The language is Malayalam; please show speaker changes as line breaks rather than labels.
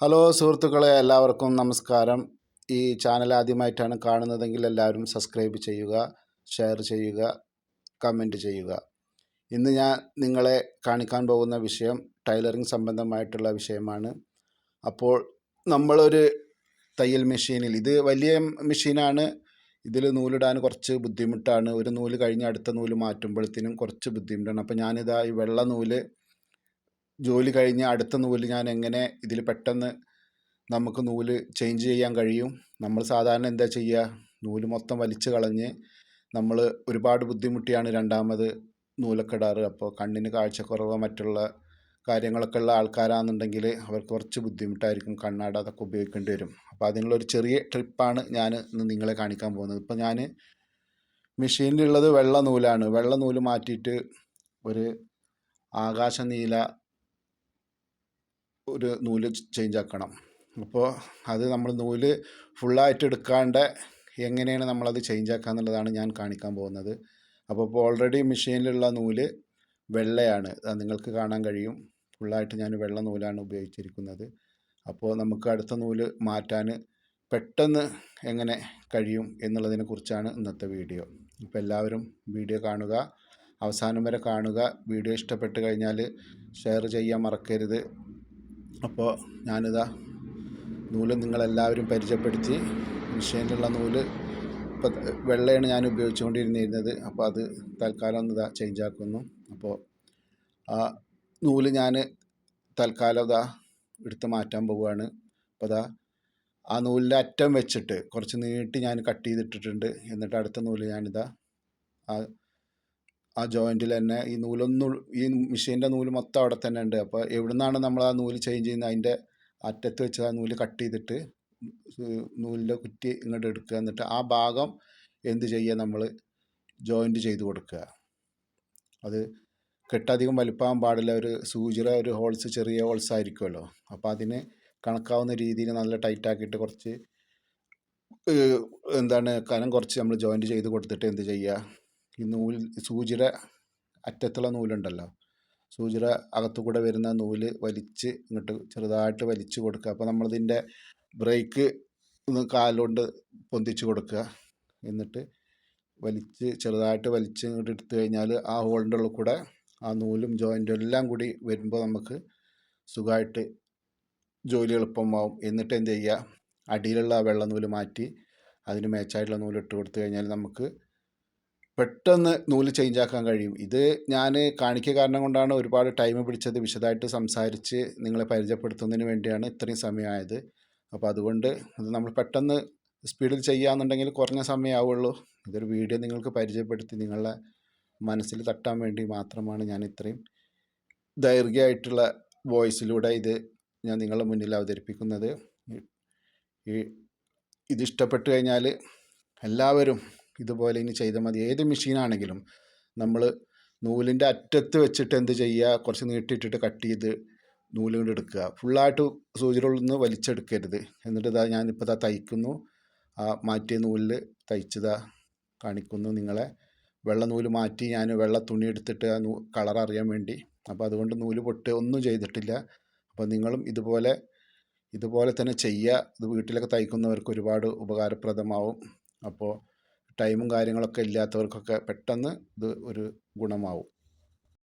ഹലോ സുഹൃത്തുക്കളെ എല്ലാവർക്കും നമസ്കാരം. ഈ ചാനൽ ആദ്യമായിട്ടാണ് കാണുന്നതെങ്കിൽ എല്ലാവരും സബ്സ്ക്രൈബ് ചെയ്യുക ഷെയർ ചെയ്യുക കമന്റ് ചെയ്യുക. ഇന്ന് ഞാൻ നിങ്ങളെ കാണിക്കാൻ പോകുന്ന വിഷയം ടൈലറിംഗ് സംബന്ധമായിട്ടുള്ള വിഷയമാണ്. അപ്പോൾ നമ്മളൊരു തയ്യൽ മെഷീനിൽ ഇത് വലിയ മെഷീനാണ്. ഇതിൽ നൂലിടാൻ കുറച്ച് ബുദ്ധിമുട്ടാണ്. ഒരു നൂൽ കഴിഞ്ഞ് അടുത്ത നൂൽ മാറ്റുമ്പോഴത്തേനും കുറച്ച് ബുദ്ധിമുട്ടാണ്. അപ്പോൾ ഞാനിതാ ഈ വെള്ള നൂൽ ജോലി കഴിഞ്ഞ് അടുത്ത നൂൽ ഞാൻ എങ്ങനെ ഇതിൽ പെട്ടെന്ന് നമുക്ക് നൂൽ ചേഞ്ച് ചെയ്യാൻ കഴിയും? നമ്മൾ സാധാരണ എന്താ ചെയ്യുക നൂൽ മൊത്തം വലിച്ചു കളഞ്ഞ് നമ്മൾ ഒരുപാട് ബുദ്ധിമുട്ടിയാണ് രണ്ടാമത് നൂലൊക്കെ ഇടാറ് അപ്പോൾ കണ്ണിന് കാഴ്ചക്കുറവ് മറ്റുള്ള കാര്യങ്ങളൊക്കെ ഉള്ള ആൾക്കാരാണെന്നുണ്ടെങ്കിൽ അവർക്ക് കുറച്ച് ബുദ്ധിമുട്ടായിരിക്കും കണ്ണാട അതൊക്കെ ഉപയോഗിക്കേണ്ടി വരും. അപ്പോൾ അതിനുള്ള ഒരു ചെറിയ ട്രിപ്പാണ് ഞാൻ ഇന്ന് നിങ്ങളെ കാണിക്കാൻ പോകുന്നത്. ഇപ്പോൾ ഞാൻ മെഷീനിലുള്ളത് വെള്ള നൂലാണ്. വെള്ള നൂൽ മാറ്റിയിട്ട് ഒരു ആകാശ നീല ഒരു നൂൽ ചേഞ്ച് ആക്കണം. അപ്പോൾ അത് നമ്മൾ നൂൽ ഫുള്ളായിട്ട് എടുക്കാണ്ട് എങ്ങനെയാണ് നമ്മളത് ചേഞ്ച് ആക്കുക എന്നുള്ളതാണ് ഞാൻ കാണിക്കാൻ പോകുന്നത്. അപ്പോൾ ഇപ്പോൾ ഓൾറെഡി മെഷീനിലുള്ള നൂൽ വെള്ളയാണ്. നിങ്ങൾക്ക് കാണാൻ കഴിയും. ഫുള്ളായിട്ട് ഞാൻ വെള്ള നൂലാണ് ഉപയോഗിച്ചിരിക്കുന്നത്. അപ്പോൾ നമുക്ക് അടുത്ത നൂൽ മാറ്റാൻ പെട്ടെന്ന് എങ്ങനെ കഴിയും എന്നുള്ളതിനെ കുറിച്ചാണ് ഇന്നത്തെ വീഡിയോ. അപ്പോൾ എല്ലാവരും വീഡിയോ കാണുക. അവസാനം വരെ കാണുക. വീഡിയോ ഇഷ്ടപ്പെട്ട് കഴിഞ്ഞാൽ ഷെയർ ചെയ്യാൻ മറക്കരുത്. അപ്പോൾ ഞാനിതാ നൂൽ നിങ്ങളെല്ലാവരും പരിചയപ്പെടുത്തി. മിഷീനിലുള്ള നൂൽ ഇപ്പം വെള്ളയാണ് ഞാൻ ഉപയോഗിച്ചുകൊണ്ടിരുന്നിരുന്നത്. അപ്പോൾ അത് തൽക്കാലം ഒന്ന് ഇതാ ചേഞ്ച് ആക്കുന്നു. അപ്പോൾ ആ നൂൽ ഞാൻ തൽക്കാലം ഇതാ എടുത്ത് മാറ്റാൻ പോവുകയാണ്. അപ്പോൾ അതാ ആ നൂലിന്റെ അറ്റം വെച്ചിട്ട് കുറച്ച് നീട്ടി ഞാൻ കട്ട് ചെയ്തിട്ടിട്ടുണ്ട്. എന്നിട്ട് അടുത്ത നൂൽ ഞാനിതാ ആ ആ ജോയിന്റിൽ തന്നെ ഈ നൂലൊന്നും ഈ മെഷീന്റെ നൂൽ മൊത്തം അവിടെ തന്നെ ഉണ്ട്. അപ്പോൾ എവിടുന്നാണ് നമ്മൾ ആ നൂൽ ചേഞ്ച് ചെയ്യുന്നത്? അതിന്റെ അറ്റത്ത് വെച്ച് ആ നൂൽ കട്ട് ചെയ്തിട്ട് നൂലിന്റെ കുറ്റി ഇങ്ങോട്ട് എടുക്കുക. എന്നിട്ട് ആ ഭാഗം എന്ത് ചെയ്യുക? നമ്മൾ ജോയിന്റ് ചെയ്ത് കൊടുക്കുക. അത് കെട്ടധികം വലിപ്പാകാൻ പാടില്ല. ഒരു സൂചിയുടെ ഒരു ഹോൾസ് ചെറിയ ഹോൾസ് ആയിരിക്കുമല്ലോ. അപ്പോൾ അതിന് കണക്കാവുന്ന രീതിയിൽ നല്ല ടൈറ്റാക്കിയിട്ട് കുറച്ച് എന്താണ് കനം കുറച്ച് നമ്മൾ ജോയിന്റ് ചെയ്ത് കൊടുത്തിട്ട് എന്ത് ചെയ്യുക? ഈ നൂൽ സൂചിയുടെ അറ്റത്തുള്ള നൂലുണ്ടല്ലോ. സൂചിയുടെ അകത്തു കൂടെ വരുന്ന നൂൽ വലിച്ച് ഇങ്ങോട്ട് ചെറുതായിട്ട് വലിച്ചു കൊടുക്കുക. അപ്പോൾ നമ്മളിതിന്റെ ബ്രേക്ക് ഒന്ന് കാലുകൊണ്ട് പൊന്തിച്ചു കൊടുക്കുക. എന്നിട്ട് വലിച്ച് ചെറുതായിട്ട് വലിച്ച് ഇങ്ങോട്ട് എടുത്തു കഴിഞ്ഞാൽ ആ ഹോളിന്റെ ഉള്ളിൽ കൂടെ ആ നൂലും ജോയിന്റും എല്ലാം കൂടി വരുമ്പോൾ നമുക്ക് സുഖമായിട്ട് ജോലി എളുപ്പമാവും. എന്നിട്ട് എന്ത് ചെയ്യുക? അടിയിലുള്ള ആ മാറ്റി അതിന് മേച്ചായിട്ടുള്ള നൂൽ ഇട്ട് കൊടുത്തു കഴിഞ്ഞാൽ നമുക്ക് പെട്ടെന്ന് നൂൽ ചേഞ്ച് ആക്കാൻ കഴിയും. ഇത് ഞാൻ കാണിക്കുക കാരണം കൊണ്ടാണ് ഒരുപാട് ടൈം പിടിച്ചത് വിശദമായിട്ട് സംസാരിച്ച് നിങ്ങളെ പരിചയപ്പെടുത്തുന്നതിന് വേണ്ടിയാണ് ഇത്രയും സമയമായത്. അപ്പോൾ അതുകൊണ്ട് ഇത് നമ്മൾ പെട്ടെന്ന് സ്പീഡിൽ ചെയ്യാന്നുണ്ടെങ്കിൽ കുറഞ്ഞ സമയമാവുള്ളൂ. ഇതൊരു വീഡിയോ നിങ്ങൾക്ക് പരിചയപ്പെടുത്തി നിങ്ങളുടെ മനസ്സിൽ തട്ടാൻ വേണ്ടി മാത്രമാണ് ഞാൻ ഇത്രയും ദൈർഘ്യമായിട്ടുള്ള വോയിസിലൂടെ ഇത് ഞാൻ നിങ്ങളുടെ മുന്നിൽ അവതരിപ്പിക്കുന്നത്. ഈ ഇതിഷ്ടപ്പെട്ടു കഴിഞ്ഞാൽ എല്ലാവരും ഇതുപോലെ ഇനി ചെയ്താൽ മതി. ഏത് മെഷീനാണെങ്കിലും നമ്മൾ നൂലിന്റെ അറ്റത്ത് വെച്ചിട്ട് എന്ത് ചെയ്യുക? കുറച്ച് നീട്ടിയിട്ടിട്ട് കട്ട് ചെയ്ത് നൂൽ കൊണ്ട് എടുക്കുക. ഫുള്ളായിട്ട് സൂചികളിൽ നിന്ന് വലിച്ചെടുക്കരുത്. എന്നിട്ട് ഇതാ ഞാനിപ്പോൾ ഇതാ തയ്ക്കുന്നു. ആ മാറ്റിയ നൂലിൽ തയ്ച്ചതാ കാണിക്കുന്നു നിങ്ങളെ. വെള്ള നൂൽ മാറ്റി ഞാൻ വെള്ള തുണി എടുത്തിട്ട് ആ കളർ അറിയാൻ വേണ്ടി. അപ്പോൾ അതുകൊണ്ട് നൂൽ പൊട്ട് ഒന്നും ചെയ്തിട്ടില്ല. അപ്പോൾ നിങ്ങളും ഇതുപോലെ ഇതുപോലെ തന്നെ ചെയ്യുക. ഇത് വീട്ടിലൊക്കെ തയ്ക്കുന്നവർക്ക് ഒരുപാട് ഉപകാരപ്രദമാവും. അപ്പോൾ ടൈമും കാര്യങ്ങളൊക്കെ ഇല്ലാത്തവർക്കൊക്കെ പെട്ടെന്ന് ഇത് ഒരു ഗുണമാവും.